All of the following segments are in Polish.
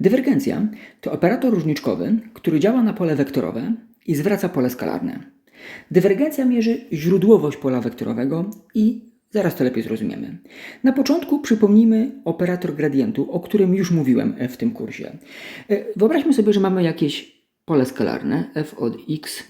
Dywergencja to operator różniczkowy, który działa na pole wektorowe i zwraca pole skalarne. Dywergencja mierzy źródłowość pola wektorowego i zaraz to lepiej zrozumiemy. Na początku przypomnijmy operator gradientu, o którym już mówiłem w tym kursie. E, Wyobraźmy sobie, że mamy jakieś pole skalarne f od x,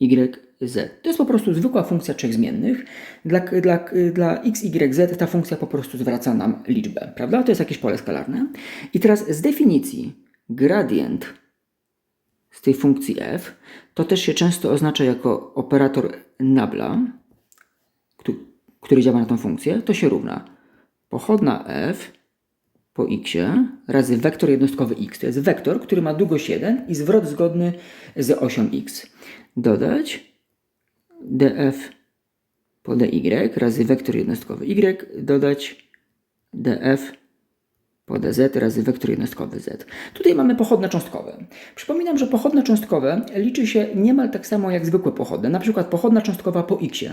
y, z. To jest po prostu zwykła funkcja trzech zmiennych. Dla, dla, dla x, y, z ta funkcja po prostu zwraca nam liczbę, prawda? To jest jakieś pole skalarne. I teraz z definicji gradient z tej funkcji f to też się często oznacza jako operator nabla, któ- który działa na tą funkcję, to się równa pochodna f po x razy wektor jednostkowy x. To jest wektor, który ma długość 1 i zwrot zgodny z osią x. Dodać df po dy razy wektor jednostkowy y, dodać df po dz razy wektor jednostkowy z. Tutaj mamy pochodne cząstkowe. Przypominam, że pochodne cząstkowe liczy się niemal tak samo jak zwykłe pochodne. Na przykład pochodna cząstkowa po x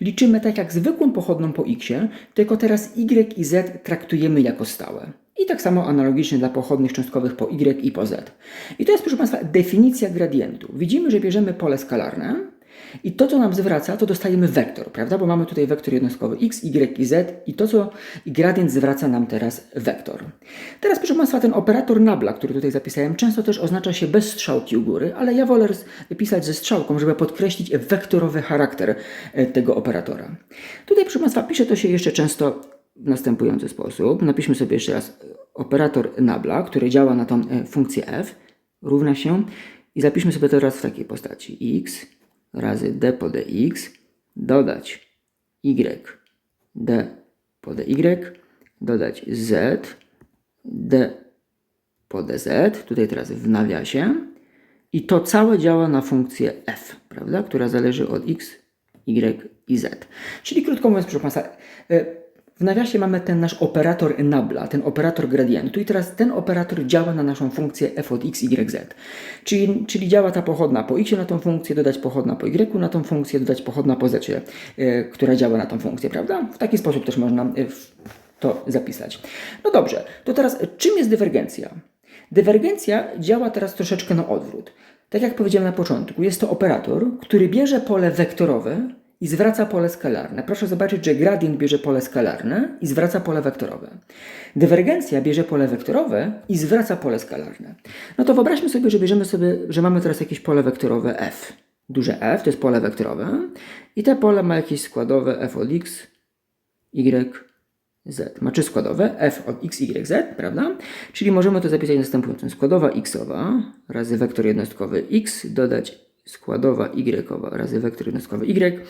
liczymy tak jak zwykłą pochodną po x, tylko teraz y i z traktujemy jako stałe. I tak samo analogicznie dla pochodnych cząstkowych po y i po z. I to jest, proszę Państwa, definicja gradientu. Widzimy, że bierzemy pole skalarne, i to, co nam zwraca, to dostajemy wektor, prawda? Bo mamy tutaj wektor jednostkowy x, y i z i to, co i gradient zwraca nam teraz wektor. Teraz, proszę Państwa, ten operator nabla, który tutaj zapisałem, często też oznacza się bez strzałki u góry, ale ja wolę pisać ze strzałką, żeby podkreślić wektorowy charakter e, tego operatora. Tutaj, proszę Państwa, pisze to się jeszcze często w następujący sposób. Napiszmy sobie jeszcze raz operator nabla, który działa na tą e, funkcję f, równa się i zapiszmy sobie to teraz w takiej postaci x razy d po dx, dodać y d po dy, dodać z d po dz, tutaj teraz w nawiasie, i to całe działa na funkcję f, prawda, która zależy od x, y i z. Czyli krótko mówiąc, proszę Państwa, e, w nawiasie mamy ten nasz operator nabla, ten operator gradientu i teraz ten operator działa na naszą funkcję f od x, y, z. Czyli, czyli działa ta pochodna po x na tą funkcję, dodać pochodna po y na tą funkcję, dodać pochodna po z, yy, która działa na tą funkcję, prawda? W taki sposób też można yy, to zapisać. No dobrze, to teraz czym jest dywergencja? Dywergencja działa teraz troszeczkę na odwrót. Tak jak powiedziałem na początku, jest to operator, który bierze pole wektorowe, i zwraca pole skalarne. Proszę zobaczyć, że gradient bierze pole skalarne i zwraca pole wektorowe. Dywergencja bierze pole wektorowe i zwraca pole skalarne. No to wyobraźmy sobie, że bierzemy sobie, że mamy teraz jakieś pole wektorowe f. Duże f to jest pole wektorowe i te pole ma jakieś składowe f od x, y, z. Ma trzy składowe f od x, y, z, prawda? Czyli możemy to zapisać następująco. Składowa xowa razy wektor jednostkowy x dodać składowa y razy wektor jednostkowy y,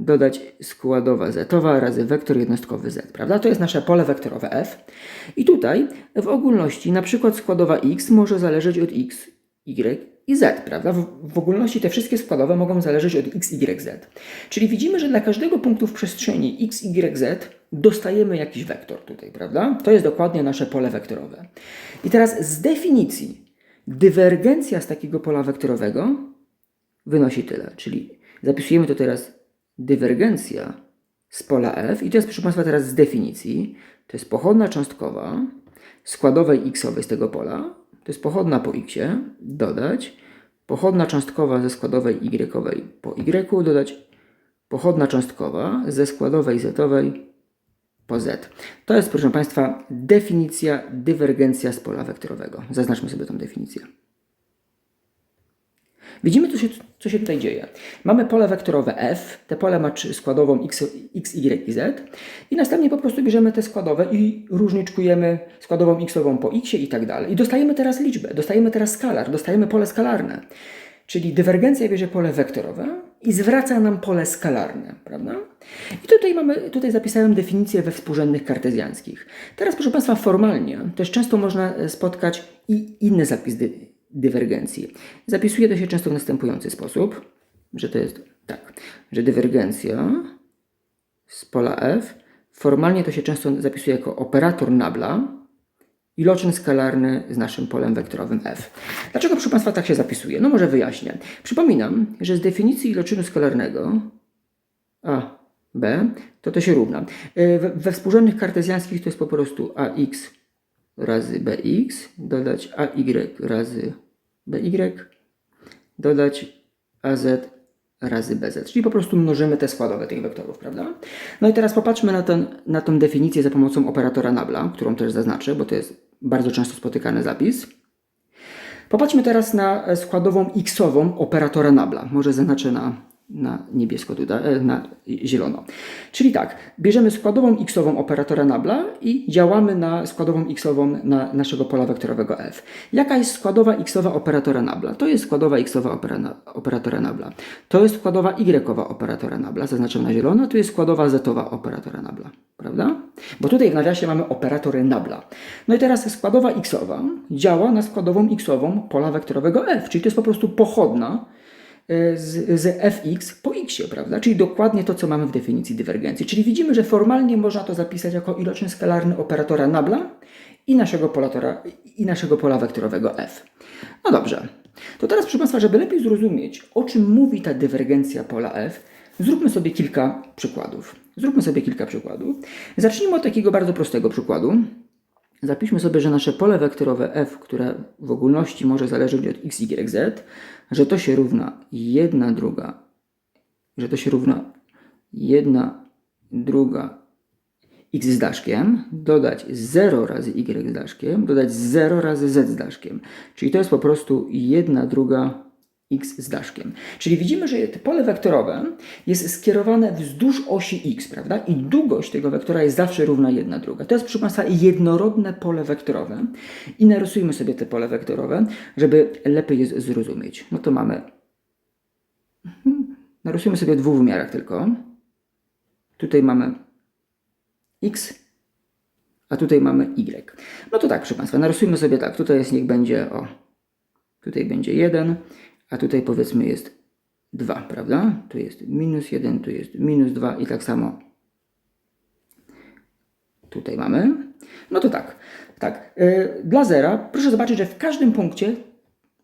dodać składowa z razy wektor jednostkowy z, prawda? To jest nasze pole wektorowe f. I tutaj w ogólności na przykład składowa x może zależeć od x, y i z, prawda? W, w ogólności te wszystkie składowe mogą zależeć od x, y, z. Czyli widzimy, że dla każdego punktu w przestrzeni x, y, z dostajemy jakiś wektor tutaj, prawda? To jest dokładnie nasze pole wektorowe. I teraz z definicji dywergencja z takiego pola wektorowego wynosi tyle. Czyli zapisujemy to teraz dywergencja z pola f i jest proszę Państwa teraz z definicji. To jest pochodna cząstkowa składowej xowej z tego pola. To jest pochodna po x, dodać pochodna cząstkowa ze składowej y po y, dodać pochodna cząstkowa ze składowej z po z. To jest, proszę Państwa, definicja dywergencja z pola wektorowego. Zaznaczmy sobie tę definicję. Widzimy, co się, co się tutaj dzieje. Mamy pole wektorowe f, te pole ma składową x, x, y i z i następnie po prostu bierzemy te składowe i różniczkujemy składową x-ową po x i tak dalej. I dostajemy teraz liczbę, dostajemy teraz skalar, dostajemy pole skalarne. Czyli dywergencja bierze pole wektorowe i zwraca nam pole skalarne, prawda? I tutaj mamy, tutaj zapisałem definicję we współrzędnych kartezjańskich. Teraz, proszę Państwa, formalnie też często można spotkać i inny zapis dywergencji. Zapisuje to się często w następujący sposób, że to jest tak, że dywergencja z pola f formalnie to się często zapisuje jako operator nabla iloczyn skalarny z naszym polem wektorowym f. Dlaczego, proszę Państwa, tak się zapisuje? No może wyjaśnię. Przypominam, że z definicji iloczynu skalarnego a, b, to to się równa. We, we współrzędnych kartezjańskich to jest po prostu ax razy bx, dodać ay razy by, dodać az razy bz, czyli po prostu mnożymy te składowe tych wektorów, prawda? No i teraz popatrzmy na, ten, na tę definicję za pomocą operatora nabla, którą też zaznaczę, bo to jest bardzo często spotykany zapis. Popatrzmy teraz na składową x-ową operatora nabla. Może zaznaczę na, na niebiesko e, na zielono. Czyli tak, bierzemy składową x-ową operatora nabla i działamy na składową x-ową na naszego pola wektorowego f. Jaka jest składowa x-owa operatora nabla? To jest składowa x-owa opera, operatora nabla. To jest składowa y-owa operatora nabla, zaznaczam na zielono. Tu jest składowa z-owa operatora nabla, prawda? Bo tutaj w nawiasie mamy operatory nabla. No i teraz składowa x-owa działa na składową x-ową pola wektorowego f, czyli to jest po prostu pochodna z, z fx po x, prawda? Czyli dokładnie to, co mamy w definicji dywergencji. Czyli widzimy, że formalnie można to zapisać jako iloczyn skalarny operatora nabla i naszego, polatora, i naszego pola wektorowego f. No dobrze. To teraz, proszę Państwa, żeby lepiej zrozumieć, o czym mówi ta dywergencja pola f, zróbmy sobie kilka przykładów. Zróbmy sobie kilka przykładów. Zacznijmy od takiego bardzo prostego przykładu. Zapiszmy sobie, że nasze pole wektorowe f, które w ogólności może zależeć od x, y, z, że to się równa 1 druga, że to się równa 1 druga x z daszkiem, dodać 0 razy y z daszkiem, dodać 0 razy z z daszkiem. Czyli to jest po prostu 1 druga x z daszkiem. Czyli widzimy, że pole wektorowe jest skierowane wzdłuż osi x, prawda? I długość tego wektora jest zawsze równa 1 druga. To jest, proszę Państwa, jednorodne pole wektorowe. I narysujmy sobie te pole wektorowe, żeby lepiej je zrozumieć. No to mamy... Narysujmy sobie w dwóch wymiarach tylko. Tutaj mamy x, a tutaj mamy y. No to tak, proszę Państwa, narysujmy sobie tak. Tutaj jest, niech będzie, o, tutaj będzie 1, a tutaj powiedzmy jest 2, prawda? Tu jest minus 1, tu jest minus 2 i tak samo tutaj mamy. No to tak, tak. Yy, dla zera proszę zobaczyć, że w każdym punkcie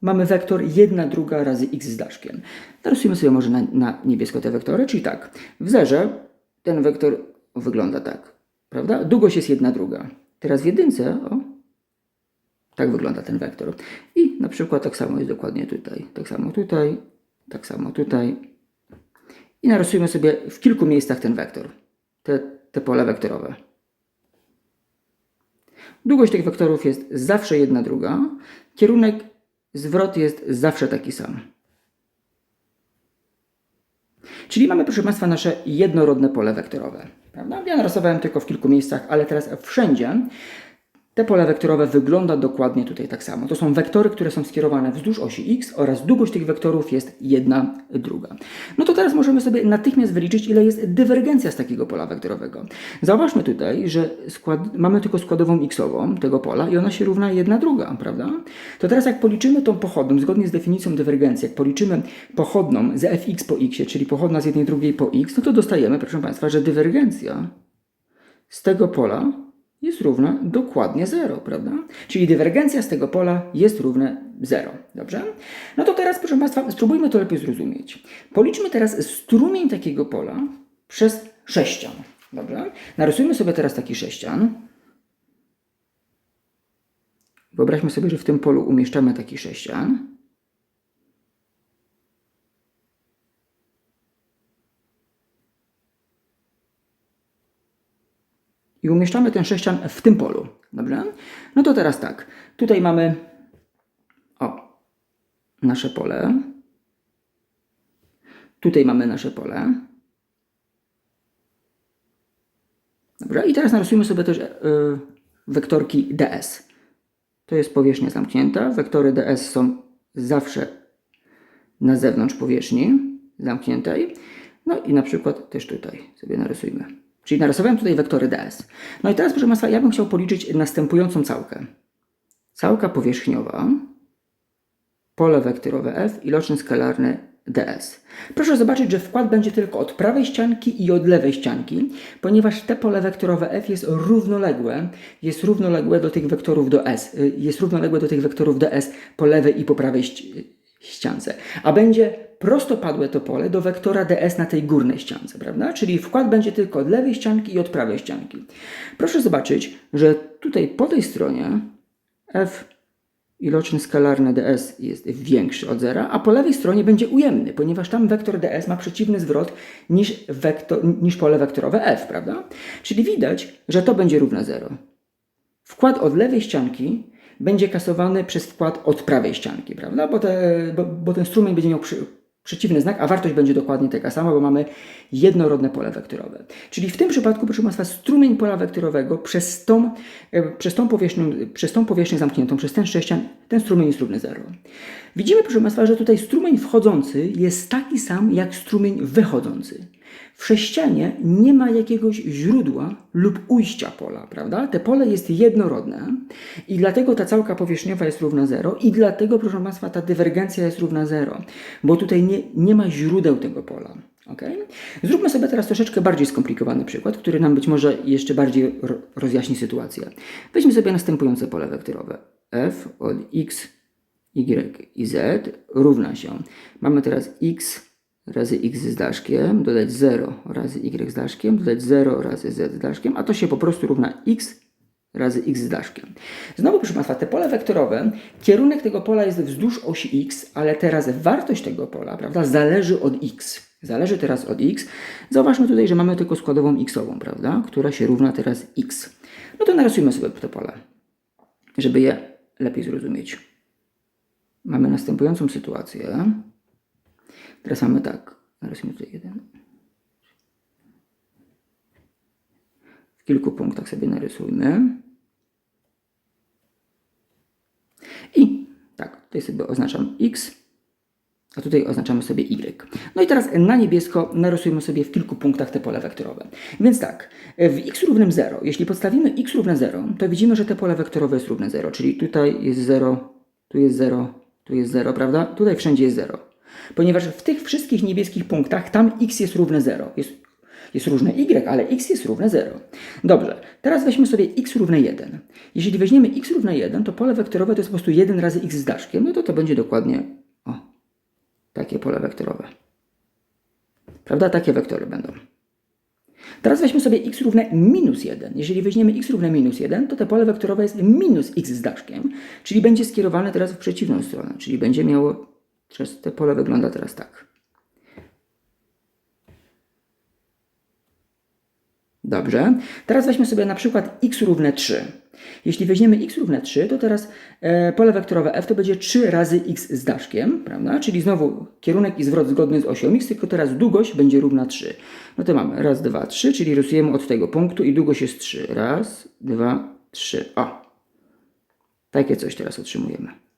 mamy wektor 1 druga razy x z daszkiem. Narysujmy sobie może na, na niebiesko te wektory, czyli tak. W zerze ten wektor wygląda tak, prawda? Długość jest 1 druga. Teraz w jedynce, o, tak wygląda ten wektor. I na przykład tak samo jest dokładnie tutaj. Tak samo tutaj, tak samo tutaj. I narysujmy sobie w kilku miejscach ten wektor. Te, te pole wektorowe. Długość tych wektorów jest zawsze jedna druga. Kierunek zwrot jest zawsze taki sam. Czyli mamy, proszę Państwa, nasze jednorodne pole wektorowe. Prawda? Ja narysowałem tylko w kilku miejscach, ale teraz wszędzie te pole wektorowe wygląda dokładnie tutaj tak samo. To są wektory, które są skierowane wzdłuż osi x oraz długość tych wektorów jest jedna druga. No to teraz możemy sobie natychmiast wyliczyć, ile jest dywergencja z takiego pola wektorowego. Zauważmy tutaj, że skład, mamy tylko składową x-ową tego pola i ona się równa jedna druga, prawda? To teraz jak policzymy tą pochodną, zgodnie z definicją dywergencji, jak policzymy pochodną z fx po x, czyli pochodna z jednej drugiej po x, no to dostajemy, proszę Państwa, że dywergencja z tego pola jest równa dokładnie 0, prawda? Czyli dywergencja z tego pola jest równa 0, dobrze? No to teraz, proszę Państwa, spróbujmy to lepiej zrozumieć. Policzmy teraz strumień takiego pola przez sześcian, dobrze? Narysujmy sobie teraz taki sześcian. Wyobraźmy sobie, że w tym polu umieszczamy taki sześcian. I umieszczamy ten sześcian w tym polu. Dobrze? No to teraz tak. Tutaj mamy o, nasze pole. Tutaj mamy nasze pole. Dobrze? I teraz narysujmy sobie też yy, wektorki ds. To jest powierzchnia zamknięta. Wektory ds są zawsze na zewnątrz powierzchni zamkniętej. No i na przykład też tutaj sobie narysujmy. Czyli narysowałem tutaj wektory ds. No i teraz, proszę Państwa, ja bym chciał policzyć następującą całkę. Całka powierzchniowa, pole wektorowe f, iloczyn skalarny ds. Proszę zobaczyć, że wkład będzie tylko od prawej ścianki i od lewej ścianki, ponieważ te pole wektorowe f jest równoległe, jest równoległe do tych wektorów do s, y, jest równoległe do tych wektorów ds po lewej i po prawej ściance, a będzie prostopadłe to pole do wektora ds na tej górnej ściance, prawda? Czyli wkład będzie tylko od lewej ścianki i od prawej ścianki. Proszę zobaczyć, że tutaj po tej stronie f iloczyn skalarny ds jest większy od zera, a po lewej stronie będzie ujemny, ponieważ tam wektor ds ma przeciwny zwrot niż, wektor, niż pole wektorowe f, prawda? Czyli widać, że to będzie równe 0. Wkład od lewej ścianki będzie kasowany przez wkład od prawej ścianki, prawda? Bo, te, bo, bo ten strumień będzie miał przy, przeciwny znak, a wartość będzie dokładnie taka sama, bo mamy jednorodne pole wektorowe. Czyli w tym przypadku, proszę Państwa, strumień pola wektorowego przez tą, e, przez tą, powierzchnię, przez tą powierzchnię zamkniętą, przez ten sześcian, ten strumień jest równy 0. Widzimy, proszę Państwa, że tutaj strumień wchodzący jest taki sam jak strumień wychodzący. W sześcianie nie ma jakiegoś źródła lub ujścia pola, prawda? Te pole jest jednorodne i dlatego ta całka powierzchniowa jest równa 0 i dlatego, proszę Państwa, ta dywergencja jest równa 0, bo tutaj nie, nie ma źródeł tego pola. Okay? Zróbmy sobie teraz troszeczkę bardziej skomplikowany przykład, który nam być może jeszcze bardziej ro- rozjaśni sytuację. Weźmy sobie następujące pole wektorowe. f od x, y i z równa się. Mamy teraz x razy x z daszkiem, dodać 0 razy y z daszkiem, dodać 0 razy z z daszkiem, a to się po prostu równa x razy x z daszkiem. Znowu, proszę Państwa, te pole wektorowe, kierunek tego pola jest wzdłuż osi x, ale teraz wartość tego pola, prawda, zależy od x. Zależy teraz od x. Zauważmy tutaj, że mamy tylko składową xową, prawda, która się równa teraz x. No to narysujmy sobie te pole, żeby je lepiej zrozumieć. Mamy następującą sytuację. Teraz mamy tak. Narysujmy tutaj jeden. W kilku punktach sobie narysujmy. I tak, tutaj sobie oznaczam x, a tutaj oznaczamy sobie y. No i teraz na niebiesko narysujmy sobie w kilku punktach te pole wektorowe. Więc tak, w x równym 0, jeśli podstawimy x równe 0, to widzimy, że te pole wektorowe jest równe 0, czyli tutaj jest 0, tu jest 0, tu jest 0, prawda? Tutaj wszędzie jest 0. Ponieważ w tych wszystkich niebieskich punktach tam x jest równe 0. Jest, jest różne y, ale x jest równe 0. Dobrze, teraz weźmy sobie x równe 1. Jeśli weźmiemy x równe 1, to pole wektorowe to jest po prostu 1 razy x z daszkiem, no to to będzie dokładnie o, takie pole wektorowe. Prawda? Takie wektory będą. Teraz weźmy sobie x równe minus 1. Jeżeli weźmiemy x równe minus 1, to te pole wektorowe jest minus x z daszkiem, czyli będzie skierowane teraz w przeciwną stronę, czyli będzie miało Teraz te pole wygląda teraz tak. Dobrze. Teraz weźmy sobie na przykład x równe 3. Jeśli weźmiemy x równe 3, to teraz e, pole wektorowe f to będzie 3 razy x z daszkiem, prawda? Czyli znowu kierunek i zwrot zgodny z osią x, tylko teraz długość będzie równa 3. No to mamy raz, dwa, trzy, czyli rysujemy od tego punktu i długość jest 3. Raz, dwa, trzy. O! Takie coś teraz otrzymujemy.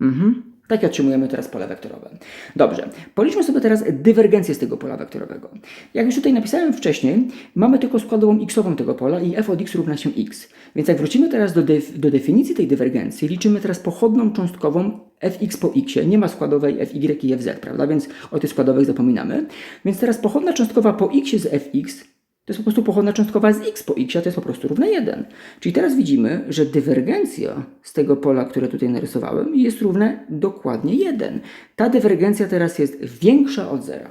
Mhm. Tak otrzymujemy teraz pole wektorowe. Dobrze, policzmy sobie teraz dywergencję z tego pola wektorowego. Jak już tutaj napisałem wcześniej, mamy tylko składową xową tego pola i f od x równa się x. Więc jak wrócimy teraz do, def do definicji tej dywergencji, liczymy teraz pochodną cząstkową fx po x. Nie ma składowej fy i fz, prawda? Więc o tych składowych zapominamy. Więc teraz pochodna cząstkowa po x z fx to jest po prostu pochodna cząstkowa z x po x, a to jest po prostu równe 1. Czyli teraz widzimy, że dywergencja z tego pola, które tutaj narysowałem, jest równe dokładnie 1. Ta dywergencja teraz jest większa od zera.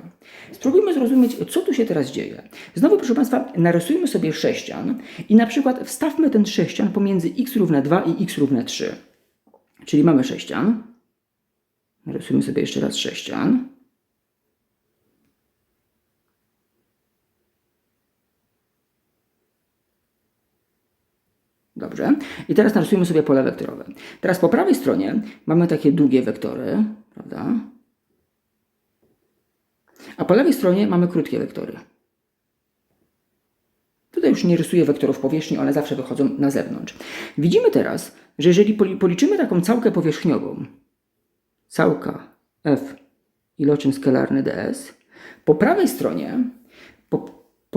Spróbujmy zrozumieć, co tu się teraz dzieje. Znowu, proszę Państwa, narysujmy sobie sześcian i na przykład wstawmy ten sześcian pomiędzy x równe 2 i x równe 3. Czyli mamy sześcian. Narysujmy sobie jeszcze raz sześcian. Dobrze. I teraz narysujmy sobie pole wektorowe. Teraz po prawej stronie mamy takie długie wektory, prawda? A po lewej stronie mamy krótkie wektory. Tutaj już nie rysuję wektorów powierzchni, one zawsze wychodzą na zewnątrz. Widzimy teraz, że jeżeli policzymy taką całkę powierzchniową, całka f iloczyn skalarny ds, po prawej stronie,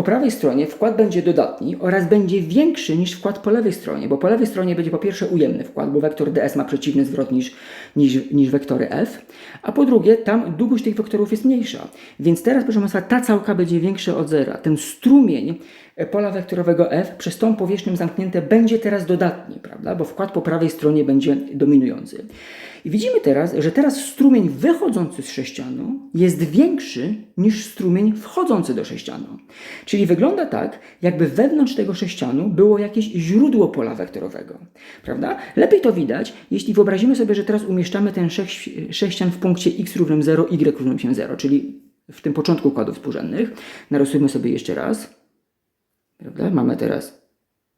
po, prawej stronie wkład będzie dodatni oraz będzie większy niż wkład po lewej stronie, bo po lewej stronie będzie po pierwsze ujemny wkład, bo wektor ds ma przeciwny zwrot niż, niż, niż wektory f, a po drugie tam długość tych wektorów jest mniejsza. Więc teraz, proszę Państwa, ta całka będzie większa od zera. Ten strumień pola wektorowego f przez tą powierzchnią zamknięte będzie teraz dodatni, prawda? Bo wkład po prawej stronie będzie dominujący. I widzimy teraz, że teraz strumień wychodzący z sześcianu jest większy niż strumień wchodzący do sześcianu. Czyli wygląda tak, jakby wewnątrz tego sześcianu było jakieś źródło pola wektorowego. Prawda? Lepiej to widać, jeśli wyobrazimy sobie, że teraz umieszczamy ten sześcian w punkcie x równym 0, y równym się 0, czyli w tym początku układów współrzędnych. Narysujmy sobie jeszcze raz. Prawda? Mamy teraz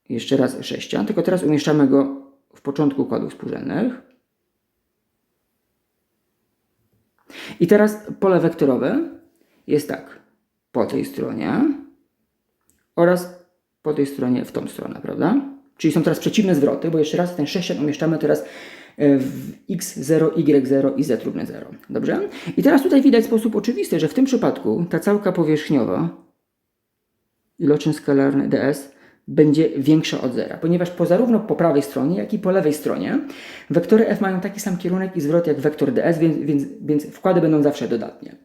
jeszcze raz sześcian, tylko teraz umieszczamy go w początku układów współrzędnych. I teraz pole wektorowe jest tak. Po tej stronie oraz po tej stronie w tą stronę, prawda? Czyli są teraz przeciwne zwroty, bo jeszcze raz ten sześcian umieszczamy teraz e, w x0, y0 i z równe 0. Dobrze? I teraz tutaj widać w sposób oczywisty, że w tym przypadku ta całka powierzchniowa iloczyn skalarny ds będzie większa od zera, ponieważ po zarówno po prawej stronie, jak i po lewej stronie wektory f mają taki sam kierunek i zwrot jak wektor ds, więc, więc, więc wkłady będą zawsze dodatnie.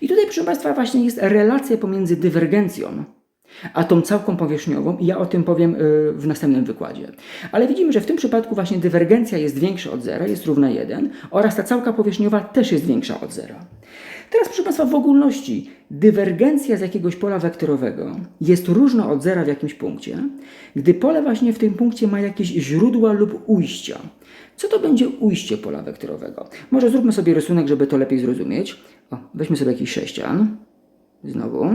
I tutaj, proszę Państwa, właśnie jest relacja pomiędzy dywergencją a tą całką powierzchniową i ja o tym powiem y, w następnym wykładzie. Ale widzimy, że w tym przypadku właśnie dywergencja jest większa od zera, jest równa 1 oraz ta całka powierzchniowa też jest większa od zera. Teraz proszę Państwa w ogólności dywergencja z jakiegoś pola wektorowego jest różna od zera w jakimś punkcie, gdy pole właśnie w tym punkcie ma jakieś źródła lub ujścia. Co to będzie ujście pola wektorowego? Może zróbmy sobie rysunek, żeby to lepiej zrozumieć. O, weźmy sobie jakiś sześcian. Znowu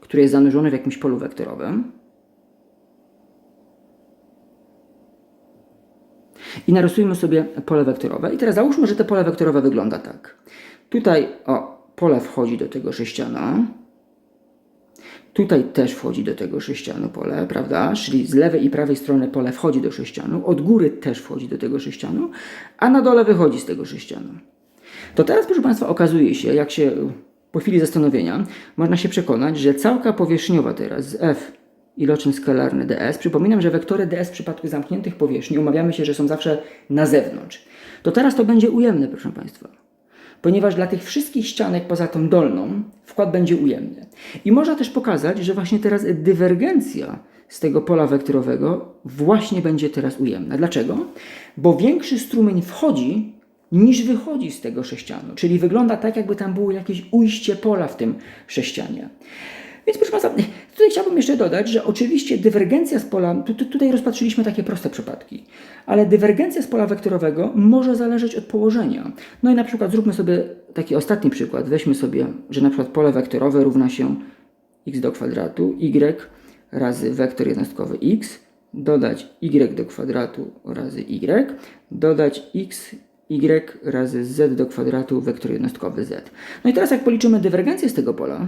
który jest zanurzony w jakimś polu wektorowym. I narysujmy sobie pole wektorowe. I teraz załóżmy, że to pole wektorowe wygląda tak. Tutaj o, pole wchodzi do tego sześciana. Tutaj też wchodzi do tego sześcianu pole, prawda? Czyli z lewej i prawej strony pole wchodzi do sześcianu, od góry też wchodzi do tego sześcianu, a na dole wychodzi z tego sześcianu. To teraz, proszę Państwa, okazuje się, jak się po chwili zastanowienia można się przekonać, że całka powierzchniowa teraz z f iloczyn skalarny ds, przypominam, że wektory ds w przypadku zamkniętych powierzchni umawiamy się, że są zawsze na zewnątrz. To teraz to będzie ujemne, proszę Państwa. Ponieważ dla tych wszystkich ścianek poza tą dolną wkład będzie ujemny. I można też pokazać, że właśnie teraz dywergencja z tego pola wektorowego właśnie będzie teraz ujemna. Dlaczego? Bo większy strumień wchodzi niż wychodzi z tego sześcianu. Czyli wygląda tak, jakby tam było jakieś ujście pola w tym sześcianie. Więc proszę Państwa, tutaj chciałbym jeszcze dodać, że oczywiście dywergencja z pola, tu, tu, tutaj rozpatrzyliśmy takie proste przypadki, ale dywergencja z pola wektorowego może zależeć od położenia. No i na przykład zróbmy sobie taki ostatni przykład. Weźmy sobie, że na przykład pole wektorowe równa się x do kwadratu, y razy wektor jednostkowy x, dodać y do kwadratu razy y, dodać x y razy z do kwadratu wektor jednostkowy z. No i teraz jak policzymy dywergencję z tego pola,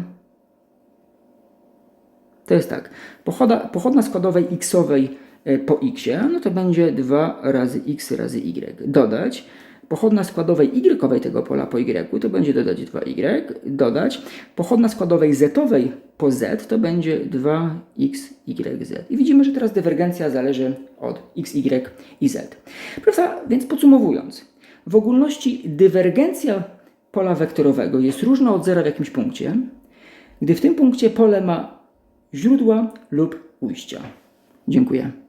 to jest tak, pochoda, pochodna składowej xowej e, po x, no to będzie 2 razy x razy y. Dodać pochodna składowej y tego pola po y, to będzie dodać 2y. Dodać pochodna składowej z-owej po z, to będzie 2x, y, z. I widzimy, że teraz dywergencja zależy od x, y i z. Prawda? Więc podsumowując, w ogólności dywergencja pola wektorowego jest różna od zera w jakimś punkcie, gdy w tym punkcie pole ma źródła lub ujścia. Dziękuję.